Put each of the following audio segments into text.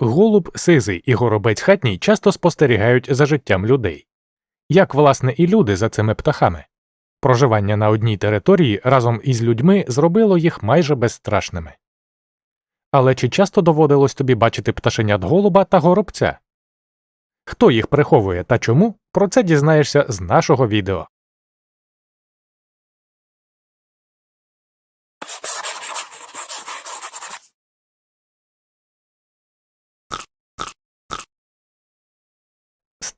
Голуб сизий і горобець хатній часто спостерігають за життям людей. Як, власне, і люди за цими птахами. Проживання на одній території разом із людьми зробило їх майже безстрашними. Але чи часто доводилось тобі бачити пташенят голуба та горобця? Хто їх приховує та чому? Про це дізнаєшся з нашого відео.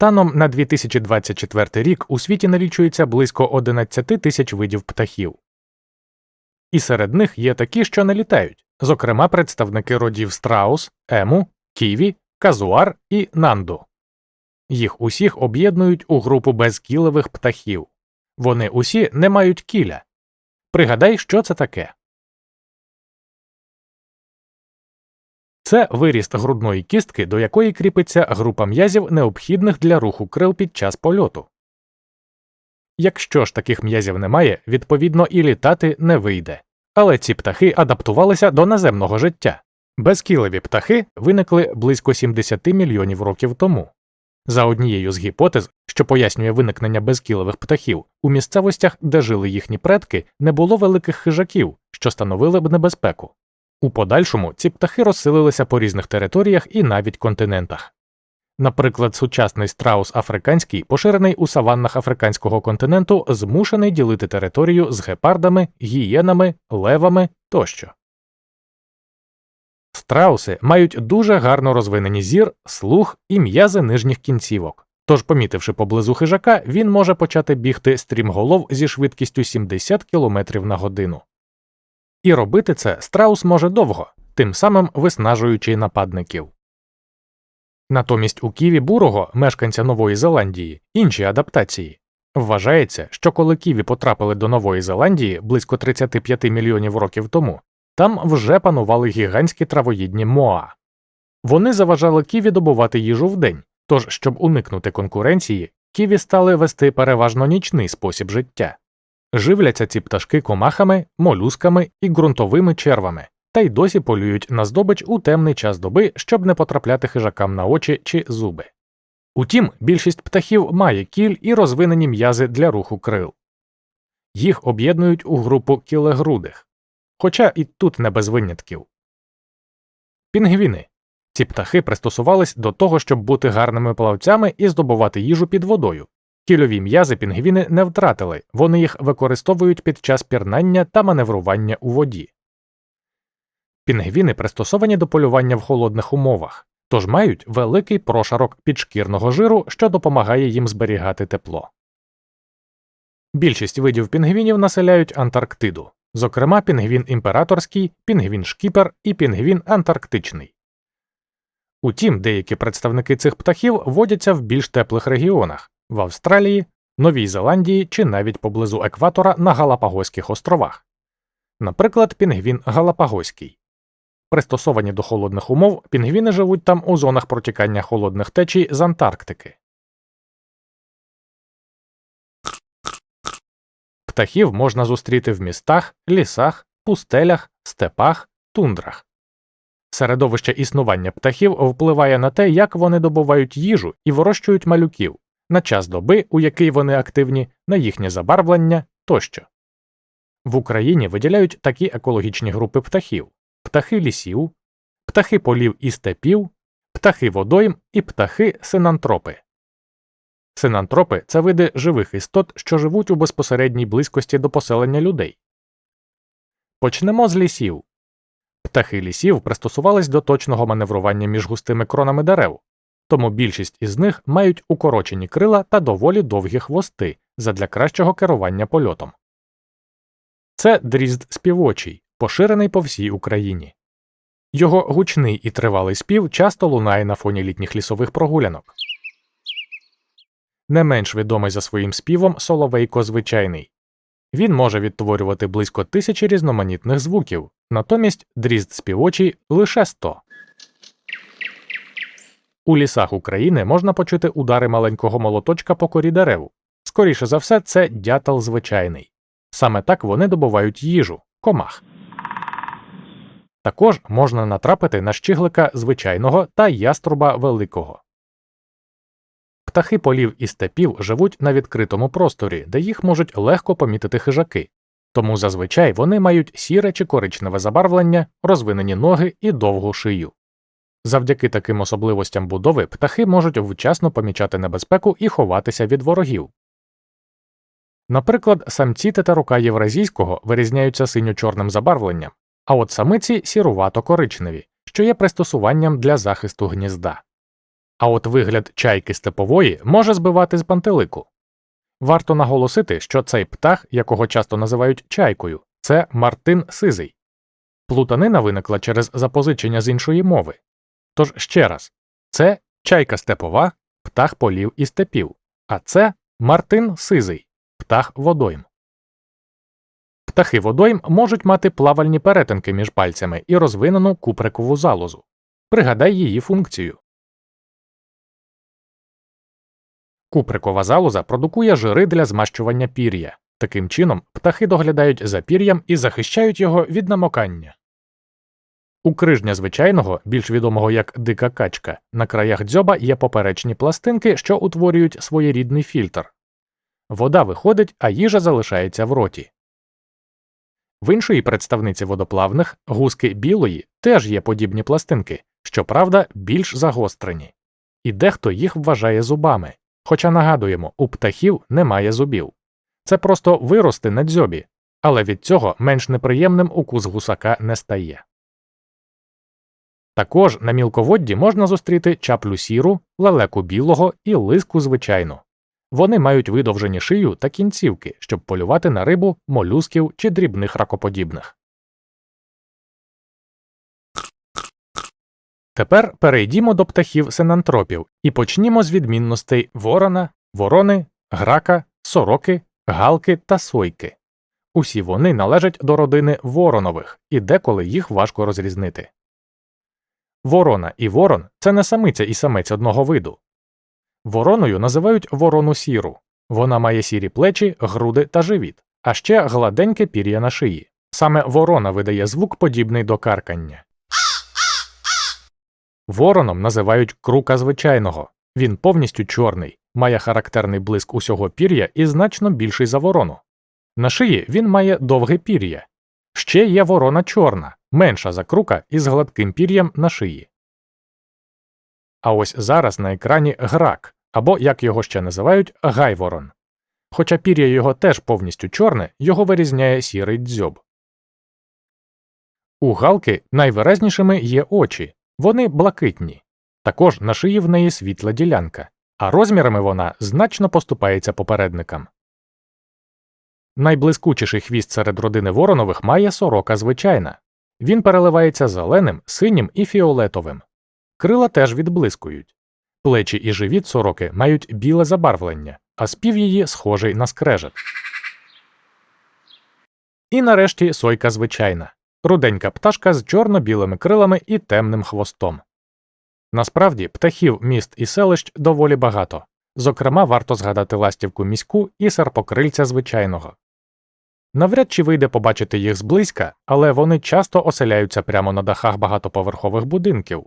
Станом на 2024 рік у світі налічується близько 11 тисяч видів птахів. І серед них є такі, що не літають, зокрема представники родів страус, ему, ківі, казуар і нанду. Їх усіх об'єднують у групу безкілевих птахів. Вони усі не мають кіля. Пригадай, що це таке. Це виріст грудної кістки, до якої кріпиться група м'язів, необхідних для руху крил під час польоту. Якщо ж таких м'язів немає, відповідно і літати не вийде. Але ці птахи адаптувалися до наземного життя. Безкілеві птахи виникли близько 70 мільйонів років тому. За однією з гіпотез, що пояснює виникнення безкілових птахів, у місцевостях, де жили їхні предки, не було великих хижаків, що становили б небезпеку. У подальшому ці птахи розселилися по різних територіях і навіть континентах. Наприклад, сучасний страус африканський, поширений у саваннах африканського континенту, змушений ділити територію з гепардами, гієнами, левами тощо. Страуси мають дуже гарно розвинені зір, слух і м'язи нижніх кінцівок. Тож, помітивши поблизу хижака, він може почати бігти стрімголов зі швидкістю 70 км на годину. І робити це страус може довго, тим самим виснажуючи нападників. Натомість у Ківі бурого, мешканця Нової Зеландії, інші адаптації. Вважається, що коли Ківі потрапили до Нової Зеландії близько 35 мільйонів років тому, там вже панували гігантські травоїдні моа. Вони заважали Ківі добувати їжу вдень, тож, щоб уникнути конкуренції, Ківі стали вести переважно нічний спосіб життя. Живляться ці пташки комахами, молюсками і ґрунтовими червами, та й досі полюють на здобич у темний час доби, щоб не потрапляти хижакам на очі чи зуби. Утім, більшість птахів має кіль і розвинені м'язи для руху крил. Їх об'єднують у групу кілегрудих, хоча і тут не без винятків. Пінгвіни ці птахи пристосувались до того, щоб бути гарними плавцями і здобувати їжу під водою. Кільові м'язи пінгвіни не втратили, вони їх використовують під час пірнання та маневрування у воді. Пінгвіни пристосовані до полювання в холодних умовах, тож мають великий прошарок підшкірного жиру, що допомагає їм зберігати тепло. Більшість видів пінгвінів населяють Антарктиду, зокрема пінгвін імператорський, пінгвін шкіпер і пінгвін антарктичний. Утім, деякі представники цих птахів водяться в більш теплих регіонах в Австралії, Новій Зеландії чи навіть поблизу екватора на Галапагоських островах, наприклад, пінгвін Галапагоський. Пристосовані до холодних умов, пінгвіни живуть там у зонах протікання холодних течій з Антарктики. Птахів можна зустріти в містах, лісах, пустелях, степах, тундрах. Середовище існування птахів впливає на те, як вони добувають їжу і вирощують малюків, на час доби, у який вони активні, на їхнє забарвлення тощо. В Україні виділяють такі екологічні групи птахів птахи лісів, птахи полів і степів, птахи водойм і птахи синантропи. Синантропи це види живих істот, що живуть у безпосередній близькості до поселення людей. Почнемо з лісів. Птахи лісів пристосувались до точного маневрування між густими кронами дерев, тому більшість із них мають укорочені крила та доволі довгі хвости задля кращого керування польотом. Це дрізд співочий, поширений по всій Україні. Його гучний і тривалий спів часто лунає на фоні літніх лісових прогулянок. Не менш відомий за своїм співом соловейко звичайний. Він може відтворювати близько тисячі різноманітних звуків, натомість дрізд співочий лише 100. У лісах України можна почути удари маленького молоточка по корі дерев. Скоріше за все, це дятел звичайний. Саме так вони добувають їжу комах. Також можна натрапити на щиглика звичайного та яструба великого. Птахи полів і степів живуть на відкритому просторі, де їх можуть легко помітити хижаки, тому зазвичай вони мають сіре чи коричневе забарвлення, розвинені ноги і довгу шию. Завдяки таким особливостям будови птахи можуть вчасно помічати небезпеку і ховатися від ворогів. Наприклад, самці тетерука євразійського вирізняються синьо-чорним забарвленням, а от самиці сірувато коричневі, що є пристосуванням для захисту гнізда. А от вигляд чайки степової може збивати з пантелику. Варто наголосити, що цей птах, якого часто називають чайкою, це Мартин Сизий. Плутанина виникла через запозичення з іншої мови. Тож ще раз, це чайка степова, птах полів і степів, а це Мартин Сизий, птах водойм. Птахи водойм можуть мати плавальні перетинки між пальцями і розвинену куприкову залозу. Пригадай її функцію. Куприкова залоза продукує жири для змащування пір'я. Таким чином, птахи доглядають за пір'ям і захищають його від намокання. У крижня звичайного, більш відомого як дика качка, на краях дзьоба є поперечні пластинки, що утворюють своєрідний фільтр. Вода виходить, а їжа залишається в роті. В іншої представниці водоплавних гуски білої теж є подібні пластинки, щоправда, більш загострені, і дехто їх вважає зубами. Хоча нагадуємо, у птахів немає зубів. Це просто вирости на дзьобі, але від цього менш неприємним укус гусака не стає. Також на мілководді можна зустріти чаплю сіру, лелеку білого і лиску звичайну. Вони мають видовжені шию та кінцівки, щоб полювати на рибу, молюсків чи дрібних ракоподібних. Тепер перейдімо до птахів синантропів і почнімо з відмінностей ворона, ворони, грака, сороки, галки та сойки. Усі вони належать до родини воронових, і деколи їх важко розрізнити. Ворона і ворон це не самиця і самець одного виду. Вороною називають ворону сіру. Вона має сірі плечі, груди та живіт, а ще гладеньке пір'я на шиї. Саме ворона видає звук, подібний до каркання. Вороном називають крука звичайного. Він повністю чорний, має характерний блиск усього пір'я і значно більший за ворону. На шиї він має довге пір'я. Ще є ворона чорна, менша за крука із гладким пір'ям на шиї. А ось зараз на екрані грак, або, як його ще називають, гайворон. Хоча пір'я його теж повністю чорне, його вирізняє сірий дзьоб. У галки найвиразнішими є очі, вони блакитні. Також на шиї в неї світла ділянка, а розмірами вона значно поступається попередникам. Найблискучіший хвіст серед родини воронових має сорока звичайна. Він переливається зеленим, синім і фіолетовим. Крила теж відблискують. Плечі і живіт сороки мають біле забарвлення, а спів її схожий на скрежет. І нарешті сойка звичайна руденька пташка з чорно-білими крилами і темним хвостом. Насправді птахів міст і селищ доволі багато. Зокрема, варто згадати ластівку міську і серпокрильця звичайного. Навряд чи вийде побачити їх зблизька, але вони часто оселяються прямо на дахах багатоповерхових будинків.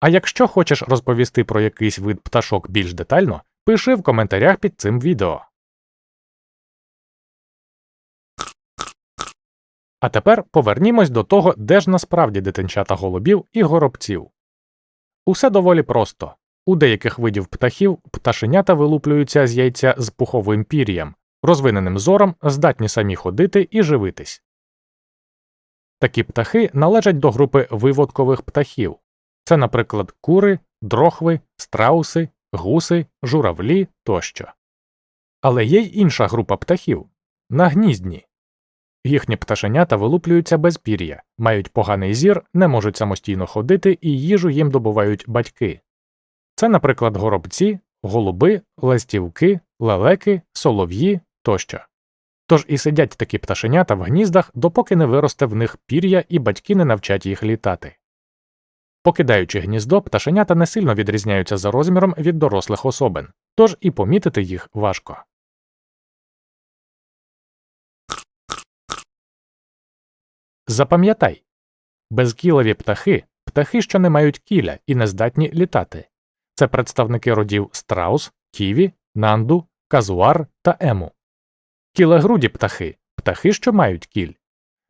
А якщо хочеш розповісти про якийсь вид пташок більш детально, пиши в коментарях під цим відео. А тепер повернімось до того, де ж насправді дитинчата голубів і горобців. Усе доволі просто. У деяких видів птахів пташенята вилуплюються з яйця з пуховим пір'ям, розвиненим зором, здатні самі ходити і живитись. Такі птахи належать до групи виводкових птахів це, наприклад, кури, дрохви, страуси, гуси, журавлі тощо. Але є й інша група птахів нагніздні. Їхні пташенята вилуплюються без пір'я, мають поганий зір, не можуть самостійно ходити і їжу їм добувають батьки. Це, наприклад, горобці, голуби, ластівки, лелеки, солов'ї тощо. Тож і сидять такі пташенята в гніздах, допоки не виросте в них пір'я і батьки не навчать їх літати. Покидаючи гніздо, пташенята не сильно відрізняються за розміром від дорослих особин, тож і помітити їх важко. Запам'ятай Безкілеві птахи птахи, що не мають кіля і не здатні літати. Це представники родів страус, ківі, нанду, казуар та ему. Кілегруді птахи птахи, що мають кіль.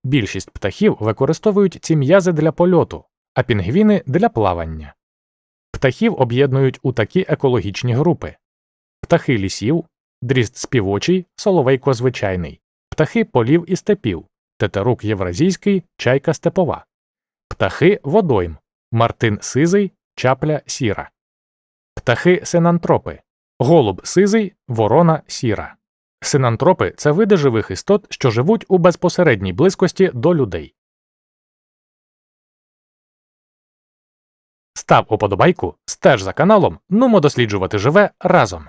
Більшість птахів використовують ці м'язи для польоту, а пінгвіни для плавання. Птахів об'єднують у такі екологічні групи птахи лісів, дрізд співочий, соловейко звичайний, птахи полів і степів, тетерук євразійський, чайка степова, птахи водойм, мартин сизий, чапля сіра, птахи синантропи, голуб сизий, ворона сіра. Синантропи це види живих істот, що живуть у безпосередній близькості до людей. Став уподобайку, стеж за каналом, нумо досліджувати живе разом.